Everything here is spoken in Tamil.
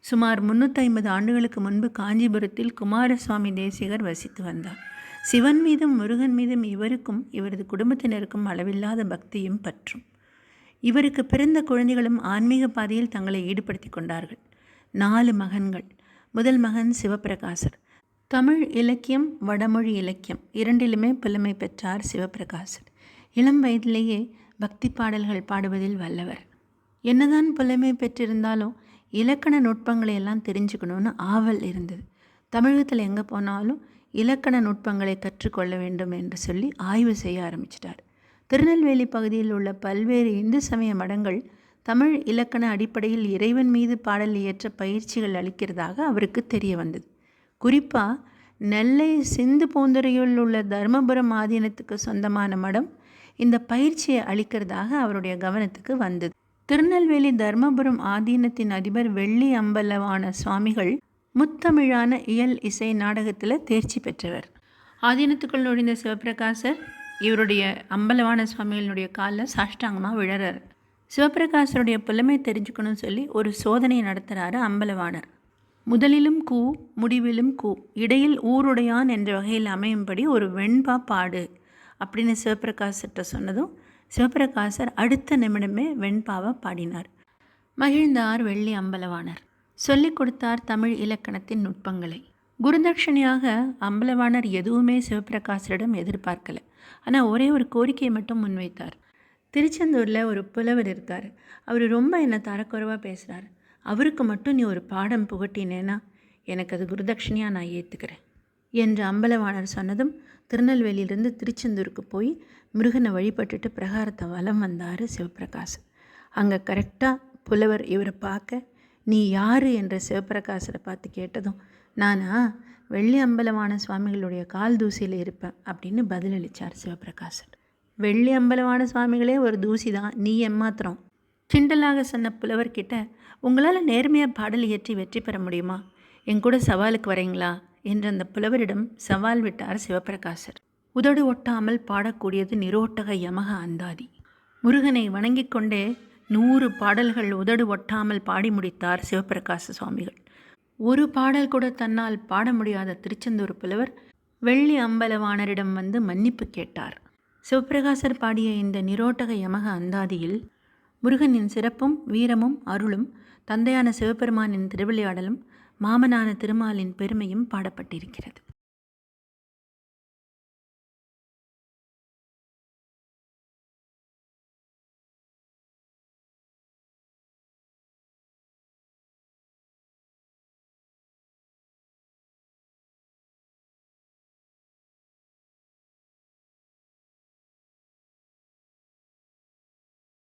சுமார் முன்னூற்றி ஐம்பது ஆண்டுகளுக்கு முன்பு காஞ்சிபுரத்தில் குமாரசுவாமி தேசிகர் வசித்து வந்தார். சிவன் மீதும் முருகன் மீதும் இவருக்கும் இவரது குடும்பத்தினருக்கும் அளவில்லாத பக்தியும் பற்றும். இவருக்கு பிறந்த குழந்தைகளும் ஆன்மீக பாதையில் தங்களை ஈடுபடுத்தி கொண்டார்கள். நாலு மகன்கள். முதல் மகன் சிவபிரகாசர். தமிழ் இலக்கியம் வடமொழி இலக்கியம் இரண்டிலுமே புலமை பெற்றார் சிவபிரகாசர். இளம் வயதிலேயே பக்தி பாடல்கள் பாடுவதில் வல்லவர். என்னதான் புலமை பெற்றிருந்தாலும் இலக்கண நுட்பங்களை எல்லாம் தெரிஞ்சுக்கணும்னு ஆவல் இருந்தது. தமிழகத்தில் எங்கே போனாலும் இலக்கண நுட்பங்களை கற்றுக்கொள்ள வேண்டும் என்று சொல்லி ஆய்வு செய்ய ஆரம்பிச்சிட்டார். திருநெல்வேலி பகுதியில் உள்ள பல்வேறு இந்து சமய மடங்கள் தமிழ் இலக்கண அடிப்படையில் இறைவன் மீது பாடல் இயற்ற பயிற்சிகள் அளிக்கிறதாக அவருக்கு தெரிய வந்தது. குறிப்பாக நெல்லை சிந்து பூந்துறையில் உள்ள தர்மபுரம் ஆதீனத்துக்கு சொந்தமான மடம் இந்த பயிற்சியை அளிக்கிறதாக அவருடைய கவனத்துக்கு வந்தது. திருநெல்வேலி தர்மபுரம் ஆதீனத்தின் அதிபர் வெள்ளி அம்பலவான சுவாமிகள் முத்தமிழான இயல் இசை நாடகத்தில் தேர்ச்சி பெற்றவர். ஆதீனத்துக்குள் நுழைந்த சிவபிரகாசர் இவருடைய அம்பலவான சுவாமிகளுடைய காலில் சாஷ்டாங்கமாக விழறார். சிவபிரகாசருடைய புலமை தெரிஞ்சுக்கணும்னு சொல்லி ஒரு சோதனை நடத்துகிறாரு அம்பலவாணர். முதலிலும் கூ முடிவிலும் கூ இடையில் ஊருடையான் என்ற வகையில் அமையும்படி ஒரு வெண்பா பாடு அப்படின்னு சிவபிரகாசர்கிட்ட சொன்னதும் சிவபிரகாசர் அடுத்த நிமிடமே வெண்பாவை பாடினார். மகிழ்ந்தார் வெள்ளி அம்பலவாணர். சொல்லிக் கொடுத்தார் தமிழ் இலக்கணத்தின் நுட்பங்களை. குருதட்சணையாக அம்பலவாணர் எதுவுமே சிவபிரகாசரிடம் எதிர்பார்க்கல. ஆனால் ஒரே ஒரு கோரிக்கையை மட்டும் முன்வைத்தார். திருச்செந்தூரில் ஒரு புலவர் இருக்கார். அவர் ரொம்ப என்னை தரக்குறைவாக பேசுகிறார் அவருக்கு மட்டும் நீ ஒரு பாடம் புகட்டினேன்னா எனக்கு அது குருதட்சணையாக நான் ஏற்றுக்கிறேன் என்று அம்பலவாணர் சொன்னதும் திருநெல்வேலியிலிருந்து திருச்செந்தூருக்கு போய் மிருகனை வழிபட்டுட்டு பிரகாரத்தை வலம் வந்தார் சிவபிரகாஷ் அங்கே கரெக்டாக புலவர் இவரை பார்க்க நீ யார்? என்ற சிவபிரகாசரை பார்த்து கேட்டதும் நானா? வெள்ளி அம்பலவான சுவாமிகளுடைய கால் தூசியில் இருப்பேன் அப்படின்னு பதிலளித்தார் சிவபிரகாசர். வெள்ளி அம்பலவான சுவாமிகளே ஒரு தூசி தான் நீ எம்மாத்திரம் கிண்டலாக சொன்ன புலவர்கிட்ட உங்களால் நேர்மையாக பாடல் இயற்றி வெற்றி பெற முடியுமா? என் கூட சவாலுக்கு வரீங்களா? என்று அந்த புலவரிடம் சவால் விட்டார் சிவபிரகாசர். உதடு ஒட்டாமல் பாடக்கூடியது நிரோட்டக யமக அந்தாதி. முருகனை வணங்கிக் கொண்டே நூறு பாடல்கள் உதடு ஒட்டாமல் பாடி முடித்தார் சிவபிரகாச சுவாமிகள். ஒரு பாடல் கூட தன்னால் பாட முடியாத திருச்செந்தூர் புலவர் வெள்ளி அம்பலவாணரிடம் வந்து மன்னிப்பு கேட்டார். சிவபிரகாசர் பாடிய இந்த நிரோட்டக யமக அந்தாதியில் முருகனின் சிறப்பும் வீரமும் அருளும் தந்தையான சிவபெருமானின் திருவிளையாடலும் மாமனான திருமாலின் பெருமையும் பாடப்பட்டிருக்கிறது.